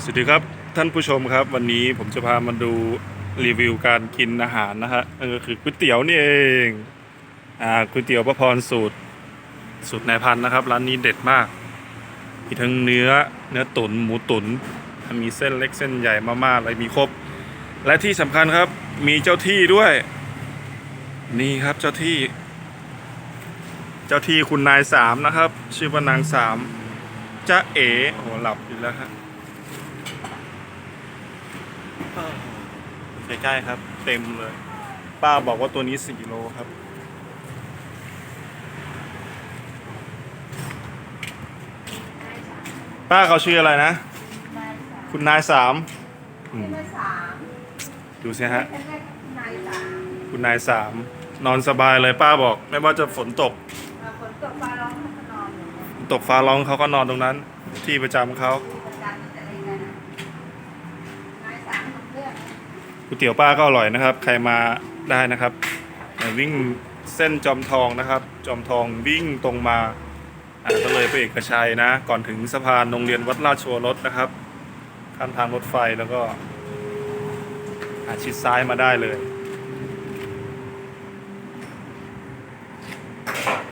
สวัสดีครับท่านผู้ชมครับ วันนี้ผมจะพามาดูรีวิวการกินอาหารนะฮะนั่นก็คือก๋วยเตี๋ยวนี่เองอ่าก๋วยเตี๋ยวประพรสูตรสูตรนายพันนะครับ ร้านนี้เด็ดมาก มีทั้งเนื้อเนื้อตุ๋นหมูตุ๋นมีเส้นเล็กเส้นใหญ่มากๆอะไรมีครบ และที่สำคัญครับมีเจ้าที่ด้วย นี่ครับเจ้าที่ เจ้าที่คุณนายสามนะครับ ชื่อว่านางสามจ้าเอ๋โอ้โหหลับอยู่แล้วฮะ ใกล้ๆครับ เต็มเลย ป้าบอกว่าตัวนี้สี่โลครับ ป้าเขาชื่ออะไรนะ คุณนายสามอืมนายสามดูสิฮะฉันได้นายสามคุณนายสามนอนสบายเลยป้าบอก ไม่ว่าจะฝนตกอ่าฝนตกฟ้าร้องเขาก็นอนอยู่เนี่ยฝนตกฟ้าร้องเขาก็นอนตรงนั้น ที่ประจำเขา ที่ประจำตั้งแต่เล็กแล้วนะนายสามทำเรื่อง ก๋วยเตี๋ยวป้าก็อร่อยนะครับ ใครมาได้นะครับ วิ่งเส้นจอมทองนะครับ จอมทองวิ่งตรงมาอ่าก็เลยไปเอกชัยนะ ก่อนถึงสะพานโรงเรียนวัดราชวรสนะครับข้ามทางรถไฟแล้วก็อาชิดซ้ายมาได้เลย